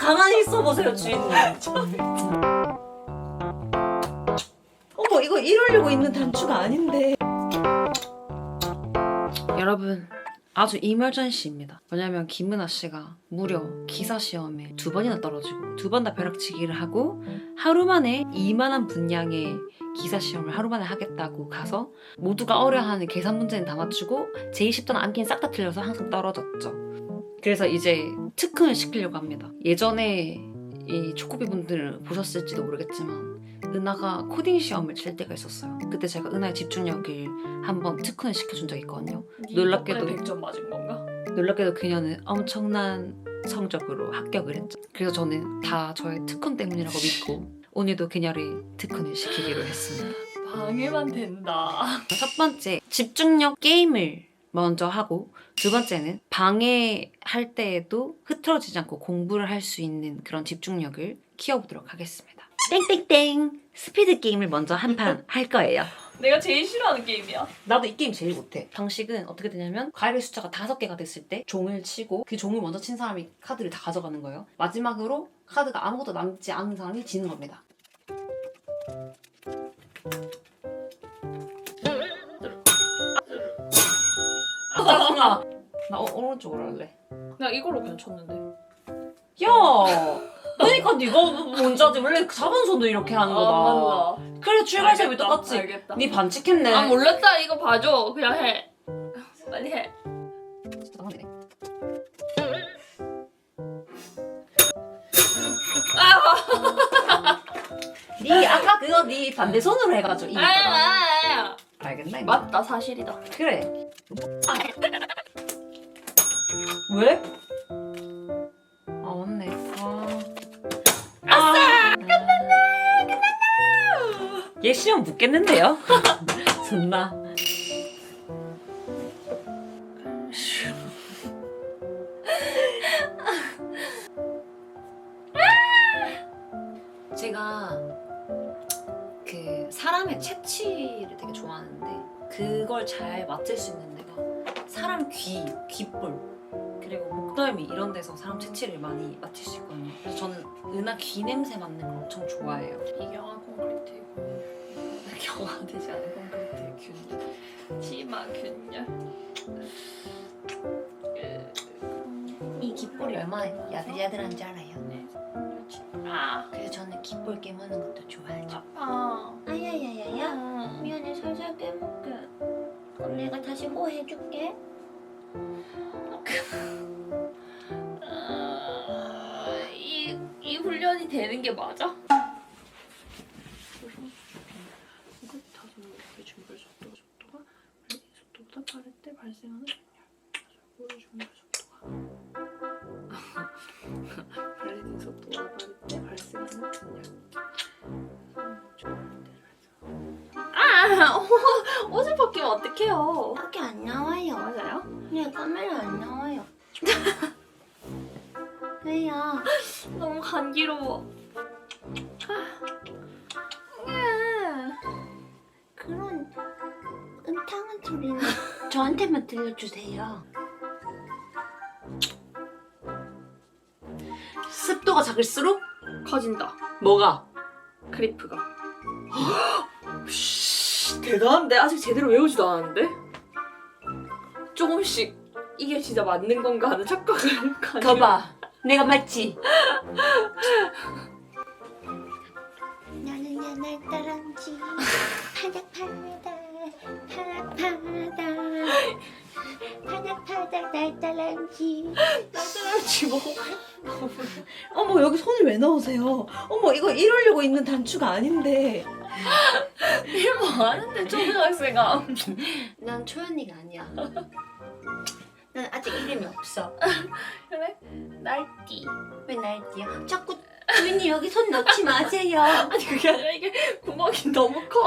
가만히 있어 보세요 주인님. 어머 이거 이러려고 있는 단추가 아닌데. 여러분 아주 이멀전시입니다. 왜냐면 김은아 씨가 무려 기사 시험에 두 번이나 떨어지고 두 번 다 벼락치기를 하고 하루 만에 이만한 분량의 기사 시험을 하루 만에 하겠다고 가서 모두가 어려워하는 계산 문제는 다 맞추고 제일 쉽던 암기는 싹 다 틀려서 항상 떨어졌죠. 그래서 이제 특훈을 시키려고 합니다. 예전에 이 초코비 분들 보셨을지도 모르겠지만 은하가 코딩 시험을 칠 때가 있었어요. 그때 제가 은하의 집중력을 한번 특훈을 시켜준 적이 있거든요. 놀랍게도. 100점 맞은 건가? 놀랍게도 그녀는 엄청난 성적으로 합격을 했죠. 그래서 저는 다 저의 특훈 때문이라고 믿고 오늘도 그녀를 특훈을 시키기로 했습니다. 방해만 된다. 첫 번째, 집중력 게임을 먼저 하고 두 번째는 방해할 때에도 흐트러지지 않고 공부를 할 수 있는 그런 집중력을 키워보도록 하겠습니다. 땡땡땡! 스피드 게임을 먼저 한 판 할 거예요. 내가 제일 싫어하는 게임이야. 나도 이 게임 제일 못해. 방식은 어떻게 되냐면 가위바위 숫자가 다섯 개가 됐을 때 종을 치고 그 종을 먼저 친 사람이 카드를 다 가져가는 거예요. 마지막으로 카드가 아무것도 남지 않은 사람이 지는 겁니다. 나. 나 어, 오른쪽으로 할래. 나 이걸로 그냥 쳤는데. 야, 그러니까 네가 먼저 하지 원래 잡은 손도 이렇게 하는 거다. 아, 맞나? 그래 출발점이 알겠다, 똑같지. 알겠다. 네 반칙했네. 아 몰랐다 이거 봐줘. 그냥 해. 빨리 해. 잠깐만요. 네 아까 그거 네 반대 손으로 해가지고 아. 아, 아. 알겠나? 이거? 맞다 사실이다. 그래. 왜? 아 맞네. 아. 아싸! 끝났네! 끝났다! 얘 시험 묻겠는데요? 존나. 제가 그 사람의 채취를 되게 좋아하는데 그걸 잘 맡을 수 있는 데가 사람 귀, 귓볼 그리고 목덜미 이런 데서 사람 채취를 많이 맡을 수 있거든요. 그래서 저는 은하 귀 냄새 맡는 걸 엄청 좋아해요. 이경아 콘크리트이고 경화 되지 않은 콘크리트의 균열. 치마 균열. 이 귓볼이 얼마나 야들야들한지 알아요? 아 그래서 저는 귓볼 깨무는 것도 좋아하죠. 아파. 아야야야야 미안해 살살 깨볼게 그럼 내가 다시 뭐 해줄게 아, 이, 이 훈련이 되는 게 맞아? 발생하는 균열. 준비 속도가 옷을 벗기면 어떡해요? 밖에 안 나와요 맞아요? 네 카메라 안 나와요 왜요 너무 간지러워. 그런 은탕한 소리는 저한테만 들려주세요 습도가 작을수록 커진다. 뭐가? 크리프가. 대단한데? 아직 제대로 외우지도 않았는데? 조금씩 이게 진짜 맞는 건가 하는 착각을 가지고. 거봐. 내가 맞지? 나는 옛날 따랑지 파닥파닥 파닥파닥. 파닥파닥 날 따랑지 따뜻하지 뭐 어머 여기 손을 왜 넣으세요? 어머 이거 이러려고 있는 단추가 아닌데. 일뭐 하는데 초등학생아? 난 초연이가 아니야. 난 아직 이름이 없어. 그래? 날띠. 왜 날뛰어? 자꾸 주인님 여기 손 넣지 마세요. 아니 그게 아니라 이게 구멍이 너무 커.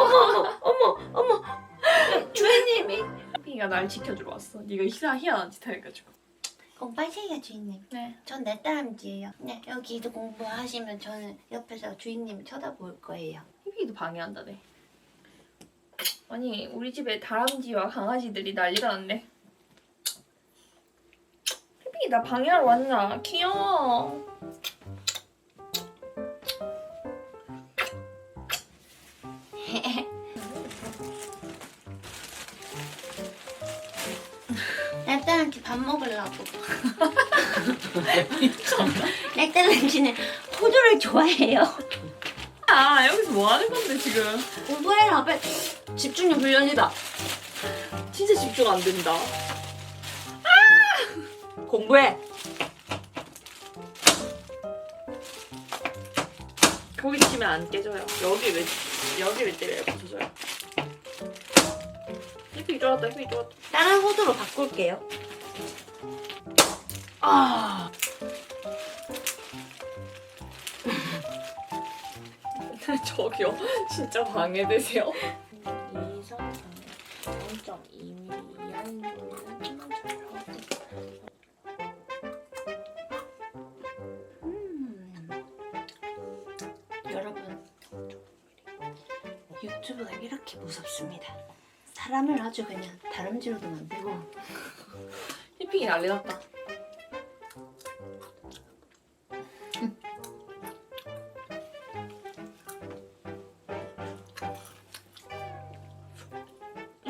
어머 어머 주인님이 삐가 날 지켜주러 왔어. 네가 희한 희한한 짓 해가지고 공부하세요 주인님. 네. 전 내 딸람쥐예요. 네 여기도 공부하시면 저는 옆에서 주인님 쳐다볼 거예요. 희비도 방해한다네. 아니 우리 집에 다람쥐와 강아지들이 난리가 났네. 희비 나 방해하러 왔나? 귀여워 밥 먹으려고. 맥달렌지는 호두를 좋아해요. 아 여기서 뭐 하는 건데 지금? 공부해라, 빨리. 집중력 훈련이다. 진짜 집중 안 된다. 공부해. 거기 치면 안 깨져요. 여기 왜 여기 왜 때려요? 부서져요. 힙이 좋았다. 힙이 좋았다. 다른 호두로 바꿀게요. 아. 저기요. 진짜 방해되세요. 이상 0.2mm 이하인 경우는 한번 잘 음. 여러분, 유튜브가 이렇게 무섭습니다. 사람을 아주 그냥 다람쥐로도 만들고 힙핑이 난리 났다.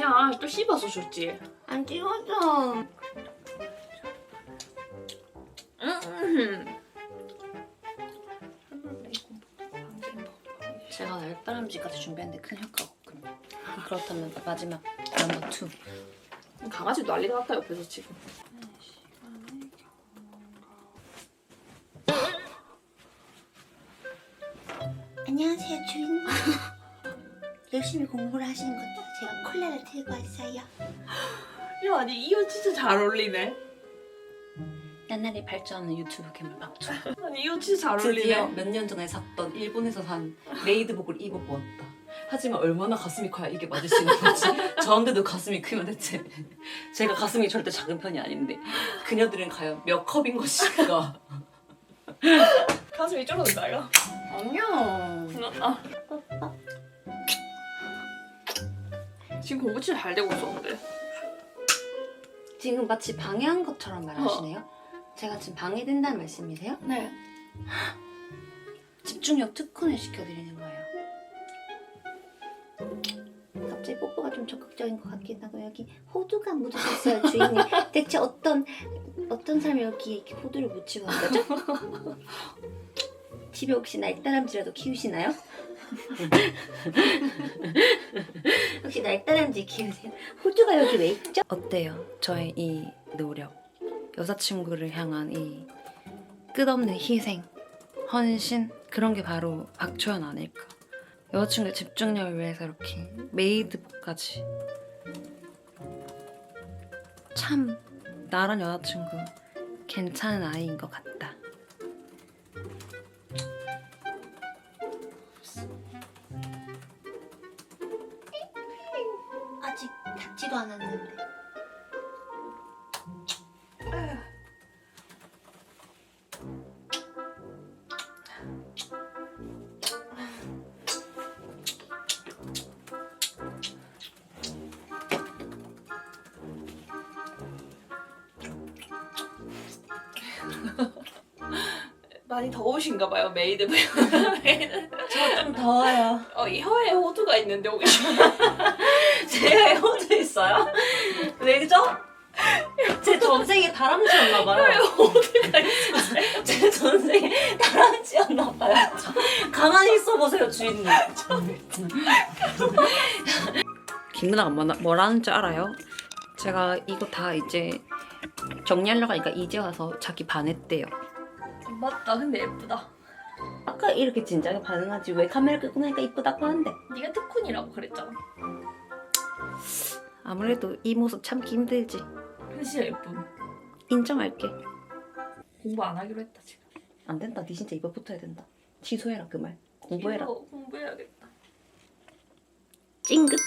야, 또 씹어서 줬지. 안 찍어줘. 음. 제가 날다람쥐까지 준비했는데 큰 효과가 없군요. 그렇다면 마지막 넘버 2. 강아지도 난리가 났다 옆에서 지금. 안녕하세요, 주인님. 열심히 공부를 하시는 것도 제가 콜라를 들고 왔어요. 야, 아니 이거 진짜 잘 어울리네. 옛날에 발전하는 유튜브 캠을 박죠. 아니 이거 진짜 잘 드디어 어울리네. 몇 년 전에 샀던 일본에서 산 메이드복을 입어보았다. 하지만 얼마나 가슴이 커야 이게 맞을 수 있는 건지 저한테도 가슴이 크면 대체 제가 가슴이 절대 작은 편이 아닌데 그녀들은 과연 몇 컵인 것일까? 가슴이 쫄아든다 이거. 아니야. 아. 지금 공부 진짜 잘 되고 있었는데. 지금 마치 방해한 것처럼 말하시네요. 제가 지금 방해된다는 말씀이세요? 네. 집중력 특훈을 시켜드리는 거예요. 갑자기 뽀뽀가 좀 적극적인 것 같긴 하고 여기 호두가 묻으셨어요, 주인님. 대체 어떤 어떤 사람이 여기에 이렇게 호두를 묻히고 한 거죠? 집에 혹시 날다람쥐라도 키우시나요? 혹시 날다람쥐 키우세요? 호두가 여기 왜 있죠? 어때요? 저의 이 노력, 여자친구를 향한 이 끝없는 희생, 헌신 그런 게 바로 박초연 아닐까? 여자친구의 집중력을 위해서 이렇게 메이드복까지 참 나란 여자친구 괜찮은 아이인 것 같다. 아 많이 더우신가 봐요 메이드 분. 좀 더워요. 어, 이 혀에 호두가 있는데 혹시 제가 호주 있어요? 왜죠? 제 전생에 다람쥐였나 봐요. 제 전생에 다람쥐였나봐요. 가만히 있어 보세요, 주인님. 김은아가 뭐라, 뭐라는 줄 알아요? 제가 이거 다 이제 정리하려고 하니까 이제 와서 자기 반했대요. 맞다. 근데 예쁘다. 아까 이렇게 진작에 반응하지 왜 카메라 끄고 나니까 이쁘다고 하는데 네가 특훈이라고 그랬잖아. 아무래도 이 모습 참기 힘들지 근데 진짜 예쁨. 인정할게 공부 안 하기로 했다 지금. 안 된다 니 진짜 이거 붙어야 된다 취소해라 그 말 공부해라 이거 공부해야겠다. 찡긋